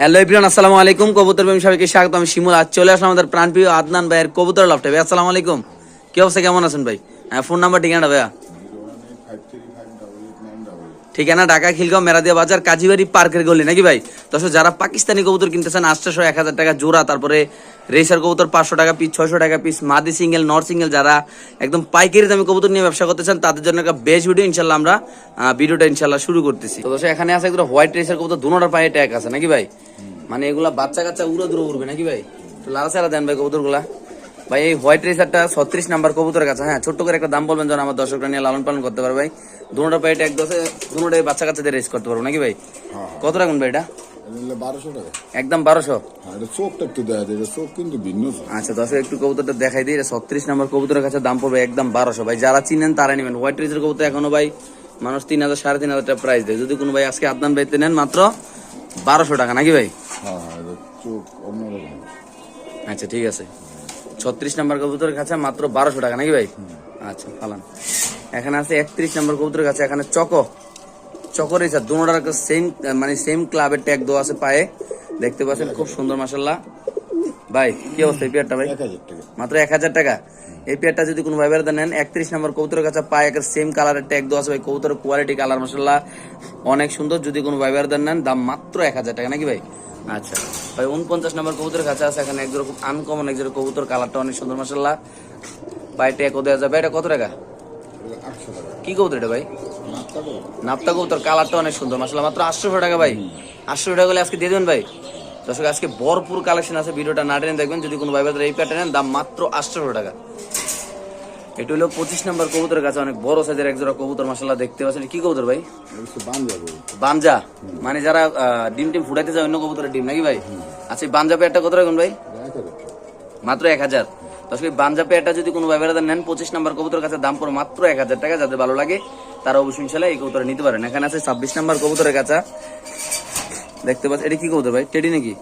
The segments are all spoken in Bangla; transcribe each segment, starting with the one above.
হ্যালো ইব্রান আসসালামু আলাইকুম। কবুতর প্রেমী সবাইকে স্বাগত। আমি শিমুল। আজ চলে আসলাম আমাদের প্রাণপ্রিয় আদনান ভাইয়ের কবুতর লাভটা ভাই, আসসালামু আলাইকুম। কি অবস্থা? কেমন আছেন ভাই? হ্যাঁ ফোন নাম্বার ঠিকানা ভাইয়া। ঠিকানা ঢাকা, খিলগাঁও, মেরাদিয়া বাজার, কাজীবাড়ি, পার্কের গলি। নাকি ভাই? দর্শক যারা পাকিস্তানি কবুতর কিনতেছেন আটশোশো এক হাজার টাকা জোড়া, তারপরে রেসার কবুতর পাঁচশো টাকা পিস ছয়শো টাকা পিস মাদি সিঙ্গেল নর সিঙ্গেল যারা একদম পাইকারি দামে কবুতর নিয়ে ব্যবসা করতেছেন তাদের জন্য একটা বেস্ট ভিডিও ইনশাল্লাহ আমরা ভিডিওটা ইনশাল্লাহ শুরু করতেছি। তো দর্শক এখানে আছে একদম হোয়াইট রেসার কবুতর দুনোটার পায়ে ট্যাগ আছে, নাকি ভাই? মানে এগুলা বাচ্চা কাচ্চা উড়ো দূরে উড়বে, নাকি ভাই? একটু লালা সারা দেন ভাই কবুতরগুলা ভাই এই হোয়াইট রেসারটা ছত্রিশ নাম্বার কবুতরের কাছে। হ্যাঁ ছোট্ট করে একটা দাম বলবেন যেন আমার দর্শকরা নিয়ে লালন পালন করতে পারবে ভাই। দুটোটা পায়ে এক দশে দুটোটাই বাচ্চা কাচ্চাদের রেস করতে পারব নাকি ভাই? কত রাখুন ভাই এটা? একদম বারোশো? চোখ। আচ্ছা একটু কবুতরটা দেখাই দিই। ছত্রিশ নাম্বার কবুতরের কাছে দাম পড়বে একদম বারোশো। ভাই যারা চিনেন তারা নেবেন। হোয়াইট রেসের কবুতর এখনও ভাই মানুষ তিন হাজার সাড়ে তিন হাজার টাকা প্রাইস দেয়। যদি কোনো ভাই আজকে আদনান ভাইতে নেন মাত্র বারোশো টাকা নাকি ভাই? হ্যাঁ হ্যাঁ আচ্ছা ঠিক আছে। ছত্রিশ নাম্বার কবুতরের কাছে মাত্র বারোশো টাকা নাকি ভাই? আচ্ছা ফালান এখানে আছে একত্রিশ নাম্বার কবুতরের কাছে এখানে চকো। চকর এই দুটার সেম মানে সেম ক্লাবের ট্যাগ দেওয়া আছে পায়ে। দেখতে পাচ্ছেন খুব সুন্দর মাসাল্লাহ ভাই কি অবস্থা এই পেয়ারটা ভাই? মাত্র এক হাজার টাকা। এই পেয়ারটা যদি কোনো ভাই বেড়াতে নেন একত্রিশ নাম্বার কবুতরের কাছে পায়ে একটা সেম কালারের ট্যাগ দেওয়া আছে ভাই। কবুতরের কোয়ালিটি কালার মাসাল্লাহ অনেক সুন্দর যদি কোনো ভাই বেড়াতে নেন দাম মাত্র এক হাজার টাকা নাকি ভাই? আচ্ছা। ভাই উনপঞ্চাশ নাম্বার কবুতরের কাছে আছে এখানে একজন খুব আনকমন একজন কবুতর কালারটা অনেক সুন্দর মাসাল্লাহ পায়ে ট্যাগও দেওয়া যাবে। এটা কত টাকা? টাকা কি কবুতর এটা ভাই? নাপ্তা কবুতর কালারটা অনেক সুন্দর মাসাল্লাহ মাত্র আটশো টাকা ভাই। আটশো টাকা হলে আজকে দিয়ে দেবেন ভাই? দর্শক, আজকে ভরপুর কালেকশন আছে, ভিডিওটা না টেনে দেখবেন। যদি কোনো ভাই এই প্যাটার্ন দাম মাত্র আটশো টাকা। এটা হলো পঁচিশ নম্বর কবুতরের কাছে অনেক বড় সাইজের এক জোড়া কবুতর মাসাল্লাহ দেখতে পাচ্ছেন। কি কবুতর ভাই? বাঞ্জা বানজা মানে যারা ডিম টিম ফুটাইতে যায় অন্য কবুতরের ডিম নাকি ভাই? আচ্ছা বানজা পেয়ারটা কত রাখুন ভাই? মাত্র এক হাজার। এই বানজা পেয়ারটা যদি কোনো বেড়াদার নেন পঁচিশ নম্বর কবুতরের কাছে দাম পড়ে মাত্র এক হাজার টাকা। যাদের ভালো লাগে তারা অবশ্যই ইনশাল্লাহ এই কবুতর নিতে পারেন। এখানে আছে ছাব্বিশ নম্বর কবুতরের কাছে দেখতে পাচ্ছেন এটা কি কবুতর ভাই? টেডি নাকি?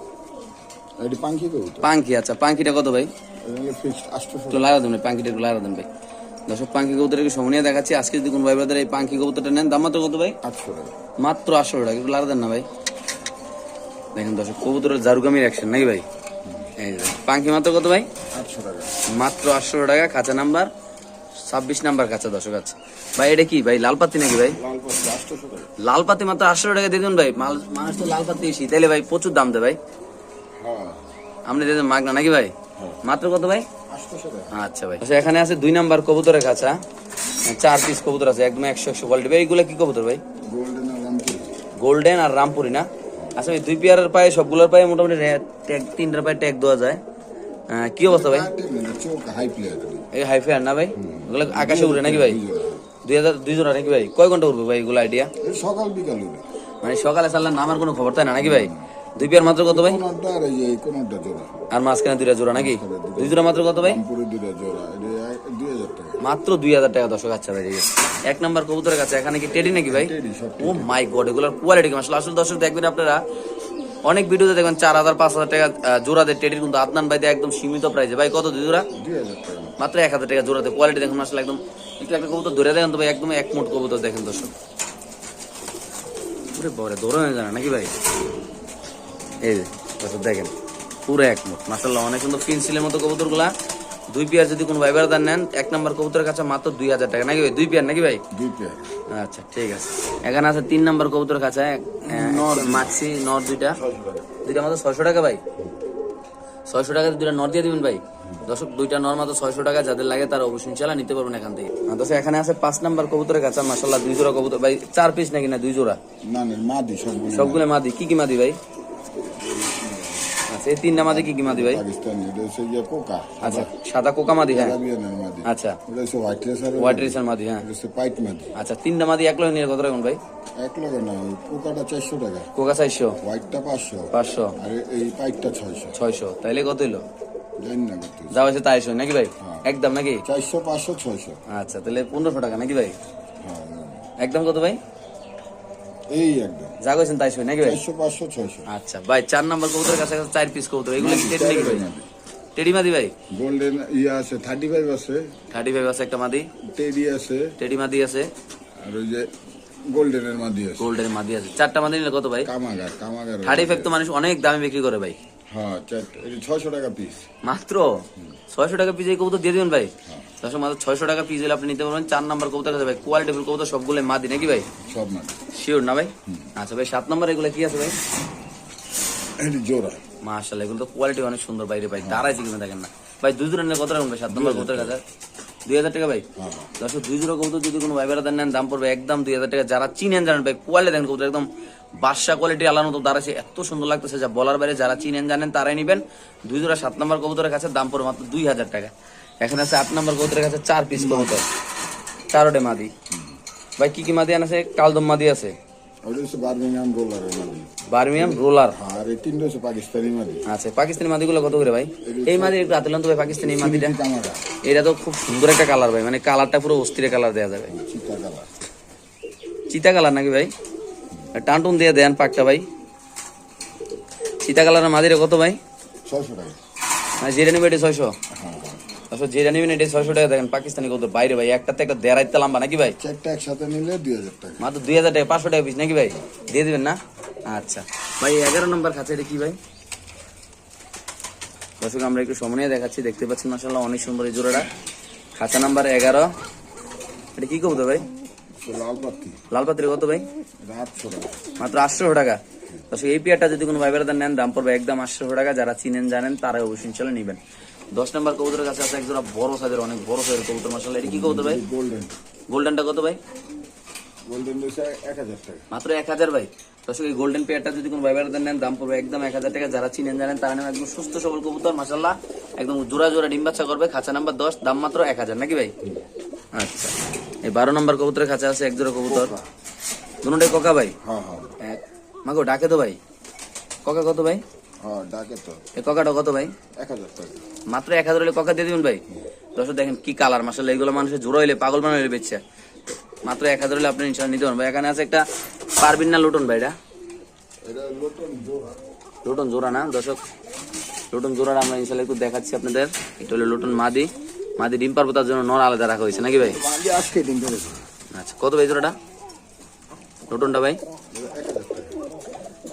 পাঙ্কি আচ্ছা পাঙ্কিটা কত ভাই? একটু লাগা দেন ভাই, পাঙ্কিটা একটু লাগা দেন ভাই। দর্শক পাঙ্কি কবুতরের একটু সময় দেখাচ্ছি। আজকে যদি কোনো ভাই ব্রাদার এই পাঙ্কি কবুতরটা নেন দাম মাত্র কত ভাই? আটশো টাকা। মাত্র আটশো টাকা। একটু লাগা দেন না ভাই। দেখেন দর্শক কবুতরের জারুকামির অ্যাকশন নাকি ভাই? এই পাঙ্কি মাত্র কত ভাই? আটশো টাকা। মাত্র আটশো টাকা কাঁচা নাম্বার। ছাব্বিশ নাম্বার কাঁচা দর্শক আছে ভাই এটা কি? ভাই লাল পাতি নাকি ভাই? লাল পাতি মাত্র আটশো টাকা দিয়ে দিন ভাই। মাল মানুষ তো লাল পাতি বেশি। তাইলে ভাই প্রচুর দাম দেয় ভাই। হ্যাঁ। আপনি দিয়ে মাগনা নাকি ভাই? মাত্র কত ভাই? আচ্ছা ভাই। আচ্ছা এখানে আছে দুই নাম্বার কবুতরের কাছা চার পিস কবুতর আছে একদম একশো একশো কোয়ালিটি ভাই এইগুলা কি কবুতর ভাই? গোল্ডেন আর রামপুর। না? আচ্ছা ভাই দুই পেয়ারের পায়ে সবগুলোর পায়ে মোটামুটি ট্যাগ তিনটার পায়ে ট্যাগ দেওয়া যায়। কি অবস্থা ভাই? এই হাই ফায়ার না ভাই? ওগুলো আকাশে উড়ে নাকি ভাই? দুই হাজার দুই জোড়া নাকি ভাই? কয় ঘণ্টা উঠবে ভাই এগুলো আইডিয়া সকাল বিকাল মানে সকালে চাললে নামার কোনো খবর তাই না নাকি ভাই? দুই পেয়ার মাত্র কত ভাই? আর মাঝখানে দুইটা জোড়া নাকি? দুই জোড়া মাত্র কত ভাই? মাত্র দুই হাজার টাকা দর্শক আচ্ছা ভাই এক নাম্বার কবুতরের কাছে এখানে কি টেডি নাকি ভাই? ও মাই গড এগুলোর কোয়ালিটি আসলে আসলে দর্শক দেখবেন আপনারা অনেক ভিডিওতে দেখবেন চার হাজার পাঁচ হাজার টাকা আহ, জোড়া টেডির কিন্তু আদনান ভাই একদম সীমিত প্রাইসে ভাই কত দুই জোড়া? মাত্র এক হাজার টাকা জোড়াতে কোয়ালিটি দেখুন আসলে একদম একটু একটা কবুতর ধরে দেখেন তো ভাই একদম এক মোট কবুতর দেখেন দর্শক। বড় ধরে জানা নাকি ভাই? এই যে দেখেন পুরো এক মোট মাসাল্লাহ অনেক সুন্দর পেন্সিলের মতো কবুতরগুলা দুই পেয়ার যদি কোনো ভাই বেড়াদার নেন এক নম্বর কবুতরের কাছে মাত্র দুই হাজার টাকা। নাকি ভাই দুই পেয়ার নাকি ভাই? দুই পেয়ার। আচ্ছা ঠিক আছে। এখানে আছে তিন নম্বর কবুতরের কাছে নর মাছি নর দুইটা। দুইটা মাত্র ছয়শো টাকা ভাই। ছয়শো টাকা দুইটা নর দিয়ে দিবেন ভাই। দর্শক দুইটা নর মাত্র ছয়শো টাকা যাদের লাগে তারা অবশ্যই চালা নিতে পারবেন এখান থেকে। দর্শক এখানে আছে পাঁচ নাম্বার কবুতরের কাছে মাসাল্লাহ দুই জোড়া কবুতর। ভাই চার পিস নাকি না দুই জোড়া? না না মাদি সবগুলো মাদি। কি কি মাদি ভাই? আচ্ছা এই তিনটা কি কি মাদি ভাই? পাকিস্তানি এটা হচ্ছে গিয়ে কোকা আচ্ছা সাদা কোকা মাদি হ্যাঁ। মাদি। আচ্ছা। হচ্ছে হোয়াইট রেসার হোয়াইট রেসার মাদি হ্যাঁ। এটা হচ্ছে পাইট মাদি। আচ্ছা তিনটা মাদি এক নিয়ে কত রাখুন ভাই? এক লগে না কোকাটা চারশো টাকা। কোকা হোয়াইটটা পাঁচশো। পাঁচশো। আর এই পাইটটা তাইলে কত কত যা হয়েছে তাই নাকি ভাই? একদম নাকি? চারশো পাঁচশো ছয়শো। আচ্ছা তাহলে পনেরোশো টাকা নাকি ভাই? হ্যাঁ একদম কত ভাই? এই একদম। যা কইছেন তাই শোন নাকি ভাই? চারশো পাঁচশো ছয়শো। আচ্ছা ভাই চার নাম্বার কবুতরের কাছে আছে চার পিস কবুতর। এগুলো কি টেডি নাকি ভাই? টেডি মাদি ভাই? গোল্ডেন ইয়ে আছে থার্টি ফাইভ আছে। থার্টি ফাইভ আছে একটা মাদি? টেডি আছে। টেডি মাদি আছে। আর ওই যে গোল্ডেনের মাদি আছে। গোল্ডের মাদি আছে। চারটা মাদি নিলে কত ভাই? তো মানুষ অনেক দামে বিক্রি করে ভাই। হ্যাঁ টাকা পিস মাত্র? ছয়শো টাকা পিস এই কবুতর দিয়ে দিবেন ভাই? দর্শক মাত্র ছয়শো টাকা পিস হলে আপনি নিতে পারবেন। চার নাম্বার কবুতর আছে ভাই। কোয়ালিটি কবুতর সবগুলো মাদি নাকি ভাই? সব মাদি। শিওর না ভাই? আচ্ছা ভাই সাত নাম্বার এগুলো কি আছে ভাই? জোড়া। মাশাআল্লাহ এগুলো তো কোয়ালিটি অনেক সুন্দর বাইরে ভাই। দাঁড়াইছে কিন্তু দেখেন না। ভাই দুই জোড়া নিলে কত ভাই সাত নম্বর দুই হাজার টাকা। ভাই? হ্যাঁ দর্শক দুই জোড়া কবুতর যদি কোনো ভাই বেড়াতে নেন দাম পড়বে একদম দুই হাজার টাকা। যারা চিনেন জানেন ভাই কোয়ালিটি দেখেন কবুতর একদম বাদশা কোয়ালিটি আলানো তো দাঁড়াচ্ছে এত সুন্দর লাগতেছে যা বলার বাইরে যারা চিনেন জানেন তারাই নিবেন। দুই জোড়া সাত নম্বর কবুতরের কাছে দাম পড়বে মাত্র দুই হাজার টাকা। এখানে আছে আট নম্বর কবুতরের কাছে চার পিস কবুতর। চারোটে মাদি। ভাই কি কি মাদি আছে কালদম মাদি আছে। বার্মিংহাম রোলার আর এই তিনটে হচ্ছে পাকিস্তানি মাদি। আচ্ছা পাকিস্তানি মাদিগুলো কত করে ভাই? এই মাদি একটু হাতে তো ভাই পাকিস্তানি মাদিটা। এটা তো খুব সুন্দর একটা কালার ভাই মানে কালারটা পুরো অস্থির কালার দেওয়া যাবে। চিতা কালার। চিতা কালার নাকি ভাই? টানটুন দিয়ে দেন পাকটা ভাই। চিতা কালারের মাদিরে কত ভাই? ছয়শো টাকা। মানে যেটা নিবে এটা ছয়শো? হ্যাঁ। আচ্ছা যেটা নিবেন এটা ছয়শো টাকা দেখেন পাকিস্তানি কত বাইরে ভাই একটাতে একটা লম্বা নাকি ভাই? চারটা একসাথে নিলে দুই হাজার টাকা। মাত্র দুই হাজার টাকা পাঁচশো টাকা পিস নাকি ভাই? দিয়ে দিবেন না? আচ্ছা। ভাই এগারো নম্বর এটা কি ভাই? দর্শক আমরা একটু সময় দেখাচ্ছি দেখতে পাচ্ছেন মাসাল্লাহ অনেক সুন্দর এই জোড়াটা। খাঁচা নাম্বার এগারো। এটা কি ভাই? কত ভাই? মাত্র আটশো টাকা। দর্শক এই পেয়ারটা যদি কোনো ভাই বেড়াদার নেন দাম পড়বে একদম আটশো টাকা। যারা চিনেন জানেন তারা অবশ্যই চলে নেবেন। দশ নম্বর কবুতরের কাছে আছে একজোড়া বড় সাইজের অনেক বড় সাইজের কবুতর মাসাল্লাহ এটা কি কবুতর ভাই? গোল্ডেন। গোল্ডেনটা কত ভাই? গোল্ডেন এক হাজার টাকা। মাত্র এক হাজার ভাই। দর্শক এই গোল্ডেন পেয়ারটা যদি কোনো ভাই বেড়াদার নেন দাম পড়বে একদম এক হাজার টাকা। যারা চিনেন জানেন তারা নেন একদম সুস্থ সবল কবুতর মাসাল্লাহ একদম জোড়া জোড়া ডিম বাচ্চা করবে খাঁচা নাম্বার দশ দাম মাত্র এক হাজার নাকি ভাই? আচ্ছা। এই বারো নম্বর কবুতরের খাঁচা আছে এক জোড়া কবুতর দুটাই কোকা ভাই? হ্যাঁ হ্যাঁ। এক। মাগো ডাকে তো ভাই। কোকা কত ভাই? হ্যাঁ ডাকে তো। এই কোকাটা কত ভাই? এক হাজার টাকা। মাত্র এক হাজার হলে ককা দিয়ে দিবেন ভাই? দর্শক দেখেন কি কালার মাসাল্লাহ এগুলো মানুষের জোড়া হইলে পাগল বানাইলে বেচছে। মাত্র এক হাজার হলে আপনি ইনশাল্লাহ নিতে পারবেন। ভাই এখানে আছে একটা পারবিন না লুটন ভাই এটা লুটন জোড়া। না? দর্শক লুটন জোড়াটা আমরা ইনশাল্লাহ একটু দেখাচ্ছি আপনাদের। এটা হলো লুটন মাদি। মাদি ডিম পারব তার জন্য নর আলাদা রাখা হয়েছে নাকি ভাই? আজকে আচ্ছা কত ভাই জোড়াটা? লুটনটা ভাই?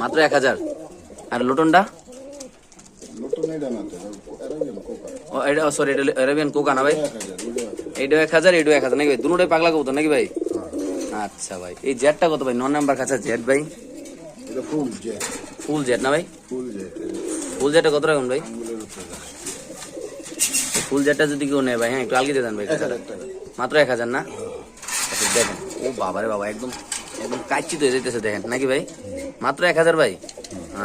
মাত্র এক হাজার। আর লুটনটা নতুন এটা না তো এরাবিয়ান কোকা ও এটা সরি এটা অ্যারাবিয়ান কোকা না ভাই। এইটাও এক হাজার এইটাও এক হাজার নাকি ভাই? দুটোই পাগলা কবুতর নাকি ভাই? আচ্ছা ভাই এই জেটটা কত ভাই? ন নাম্বার কাছে জেট ভাই। ফুল জেট না ভাই? ফুল জেট ফুল জেটটা কত রাখুন ভাই? ফুল জেটটা যদি কেউ নেয় ভাই হ্যাঁ একটু আলগি দিয়ে দেন ভাই মাত্র এক হাজার না? আচ্ছা, দেখেন। ও বাবারে বাবা একদম একদম কাচ্চিত হয়ে যেতেছে দেখেন নাকি ভাই? মাত্র এক হাজার ভাই?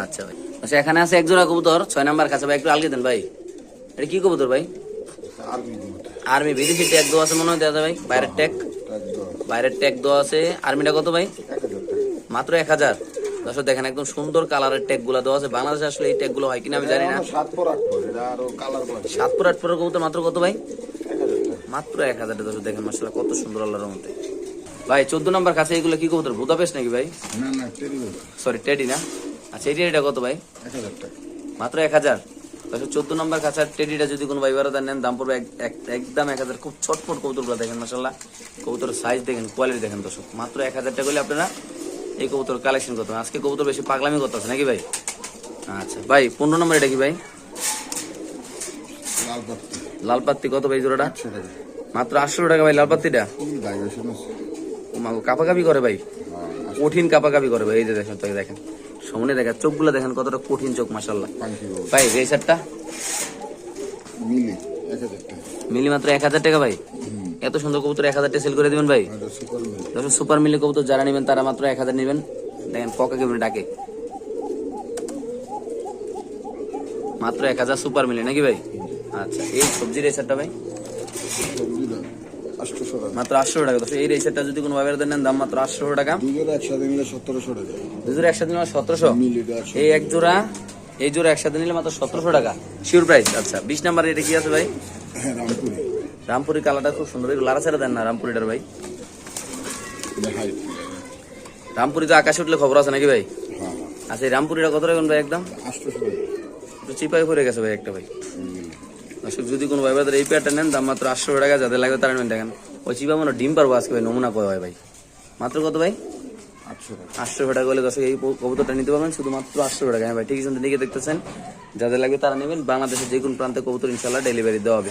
আচ্ছা ভাই। আচ্ছা এখানে আছে এক জোড়া কবুতর ছয় নাম্বার কাছে ভাই একটু আলগি দেন ভাই। এটা কি কবুতর ভাই? আর্মি বিদেশি ট্যাগ দেওয়া আছে মনে হয় যায় ভাই বাইরের ট্যাগ বাইরের ট্যাগ দেওয়া আছে। আর্মিটা কত ভাই? মাত্র এক হাজার। দর্শক দেখেন একদম সুন্দর কালারের ট্যাগগুলা দেওয়া আছে। বাংলাদেশে আসলে এই ট্যাগগুলো হয় কিনা আমি জানি না। সাতপুর আটপুরের কবুতর মাত্র কত ভাই? মাত্র এক হাজার দর্শক দেখেন মাসাল্লাহ কত সুন্দর আল্লাহর মধ্যে ভাই চোদ্দ নম্বর কাছে এগুলো কি কবুতর? বুদাপেশ নাকি ভাই? সরি টেডি না? আচ্ছা এটি এটা কত ভাই? মাত্র এক হাজার। দর্শক চোদ্দ নম্বর কাছে টেডিটা যদি কোনো ভাই বারোদার নেন দাম পড়বে এক- এক- একদম এক হাজার। খুব ছটফট কবুতরগুলো দেখেন মাসাল্লাহ কবুতরের সাইজ দেখেন কোয়ালিটি দেখেন দর্শক। মাত্র এক হাজার টাকা হলে আপনারা এই কবুতর কালেকশন করতে আজকে কবুতর বেশি পাগলামি করতে আছে নাকি ভাই? আচ্ছা ভাই পনেরো নম্বর এটা কি ভাই? লাল পাত্তি কত ভাই জোড়াটা? মাত্র আটশো টাকা ভাই লাল পাত্তিটা কাপাকাপি করে ভাই। হ্যাঁ কঠিন কাপাকাপি করে ভাই এই যে দেখেন দেখেন। সামনে দেখেন চোখগুলো দেখেন কতটা কঠিন চোখ মাসাল্লাহ ভাই মিলি এক মিলি মাত্র এক হাজার টাকা ভাই? এত সুন্দর কবুতর এক হাজার টাকা সেল করে দিবেন ভাই? সুপার মিলি কবুতর যারা নেবেন তারা মাত্র এক হাজার নেবেন। দেখেন পকা কেমন ডাকে। মাত্র এক হাজার সুপার মিলি নাকি ভাই? আচ্ছা এই সবজির এই রেসারটা ভাই? মাত্র আটশো টাকা। তো এই রেসারটা যদি কোনো ভাবে নেন দাম মাত্র আটশো টাকা। দুজোড়া একসাথে নিলে সতেরোশো টাকা। দুজোড়া একসাথে নিলে সতেরোশো? মিলিটা এই এক জোড়া এই জোড়া একসাথে নিলে মাত্র সতেরোশো টাকা। শিওর প্রাইস আচ্ছা বিশ নাম্বার এটা কি আছে ভাই? হ্যাঁ রামপুরি। রামপুরি কালারটা খুব সুন্দর। একটু লাড়া ছাড়া দেন না রামপুরিটার ভাই। রামপুরি তো আকাশে উঠলে খবর আছে নাকি ভাই? হ্যাঁ। আচ্ছা রামপুরিটা কত রাখুন ভাই একদম? একটু চিপাই পড়ে গেছে ভাই একটা ভাই। দর্শক যদি কোনো ভাই এই পেয়ারটা নেন দাম মাত্র আটশো টাকা যাদের লাগবে তারা নেবেন দেখেন। ওই চিপা মনে ডিম পারব আজকে ভাই নমুনা কয় হয় ভাই? মাত্র কত ভাই? আটশো টাকা। হলে দর্শক এই কবুতরটা নিতে পারবেন শুধুমাত্র আটশো টাকা। হ্যাঁ ভাই ঠিক আছে দিকে দেখতেছেন। যাদের লাগবে তারা নেবেন বাংলাদেশের যে কোনো প্রান্তে কবুতর ইনশাল্লাহ ডেলিভারি দেওয়া হবে।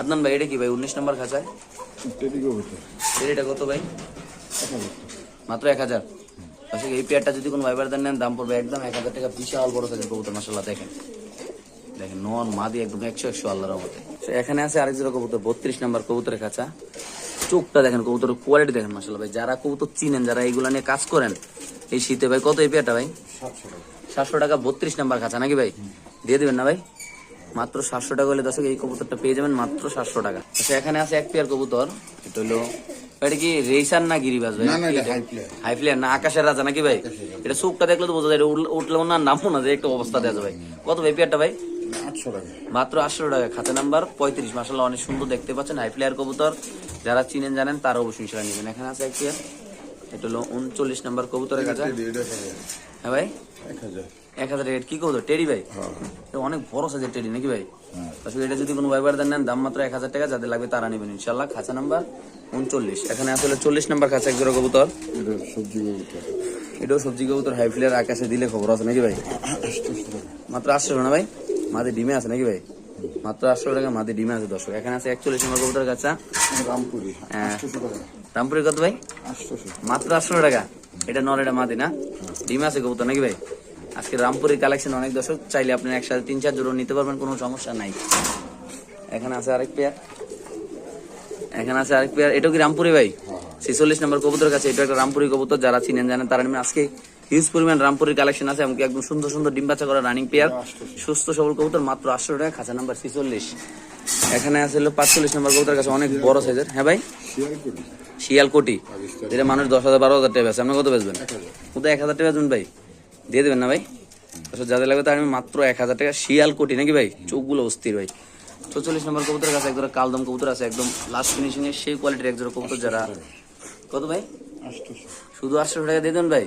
আদনান ভাই এটা কি ভাই উনিশ নম্বর খাঁচায়? এটা কত ভাই? মাত্র এক হাজার। দর্শক এই পেয়ারটা যদি কোনো ভাইবার দেন নেন দাম পড়বে একদম এক হাজার টাকা বিশাল বড় সাইজের কবুতর মাসাল্লাহ দেখেন। দেখেন নন মাদি একদম একশো একশো আল্লাহর মতে এখানে আছে আরেক জোড়া কবুতর বত্রিশ নাম্বার কবুতরের কাছা চোখটা দেখেন কবুতরের কোয়ালিটি দেখেন মাসাল্লাহ ভাই। যারা কবুতর চিনেন যারা এইগুলা নিয়ে কাজ করেন এই শীতে ভাই কত এই পেয়ারটা ভাই? সাতশো টাকা বত্রিশ নাম্বার কাছা নাকি ভাই? দিয়ে দিবেন না ভাই? মাত্র সাতশো টাকা হলে দর্শক এই কবুতরটা পেয়ে যাবেন মাত্র সাতশো টাকা। আচ্ছা এখানে আছে এক পেয়ার কবুতর। এটা হলো এটা কি রেসার না গিরিবাজ ভাই? হাই প্লেয়ার না আকাশের রাজা নাকি ভাই? এটা চোখটা দেখলে তো বোঝা যায় উঠলেও না নামও না যে একটা অবস্থা দেওয়া ভাই। কত ভাই পেয়ারটা ভাই? মাত্র আটশো টাকা। খাতে নাম্বার পঁয়ত্রিশ। মাসাল্লাহ অনেক সুন্দর দেখতে পাচ্ছেন। হাই প্লেয়ার কবুতর। যারা চিনেন জানেন তারা অবশ্যই সেটা নেবেন। এখানে আছে এক পেয়ার এটা হলো উনচল্লিশ নাম্বার কবুতরের কাছে হ্যাঁ ভাই? এক হাজার। রেট। কি কবুতর? টেডি ভাই? হ্যাঁ। এটা অনেক বড় সাইজের টেডি নাকি ভাই? হ্যাঁ। আসলে এটা যদি কোনো ভাইবার দেন নেন দাম মাত্র এক হাজার টাকা। যাদের লাগবে তারা নেবেন ইনশাল্লাহ খাঁচা নাম্বার উনচল্লিশ। এখানে আসলে চল্লিশ নাম্বার খাঁচা এক জোড়া কবুতর। সবজি হইতে এটাও সবজি কবুতর। হাই প্লেয়ার আকাশে দিলে খবর আছে নাকি ভাই? মাত্র আটশো না ভাই? মাদি ডিমে আছে নাকি ভাই? মাত্র আটশো টাকা মাদি ডিমে আছে দর্শক। এখানে আছে একচল্লিশ নম্বর কবুতর কাছা রামপুরি। হ্যাঁ। রামপুরের কত ভাই? মাত্র আটশো টাকা। এটা নর এটা মাদি না? ডিমে আছে কবুতর নাকি ভাই? আজকে রামপুরের কালেকশন অনেক দর্শক চাইলে আপনি একসাথে তিন চার জোড়ো নিতে পারবেন কোনো সমস্যা নাই। এখানে আছে আরেক পেয়ার এখানে আছে আরেক পেয়ার এটাও কি রামপুরি ভাই? ছেচল্লিশ নম্বর কবুতর কাছে এটা একটা রামপুরি কবুতর যারা চিনেন জানেন তারা আজকে হিউজ পরিমাণ রামপুরির কালেকশন আছে এমনকি একদম সুন্দর সুন্দর ডিম বাচ্চা করা রানিং পেয়ার সুস্থ সবল কবুতর মাত্র আটশো টাকা খাঁচা নাম্বার ছেচল্লিশ। এখানে আছে হলো পাঁচচল্লিশ নম্বর কবুতর কাছে অনেক বড় সাইজের হ্যাঁ ভাই? শেয়ার করি শিয়াল কোটি যেটা মানুষ দশ হাজার বারো হাজার টাকা বেচে। আপনি কত বেচবেন? কোথায় এক হাজার টাকা বেচবেন ভাই? দিয়ে দেবেন না ভাই? আসলে যাদের লাগবে তার আমি মাত্র এক হাজার টাকা। শিয়াল কোটি নাকি ভাই? চোখগুলো অস্থির ভাই। চৌচল্লিশ নম্বর কবুতরের কাছে একজোড়া কালদম কবুতর আছে একদম লাস্ট ফিনিশিং এর সেই কোয়ালিটির একজোড়া কবুতর যারা কত ভাই? শুধু আটশো টাকা দিয়ে দেন ভাই?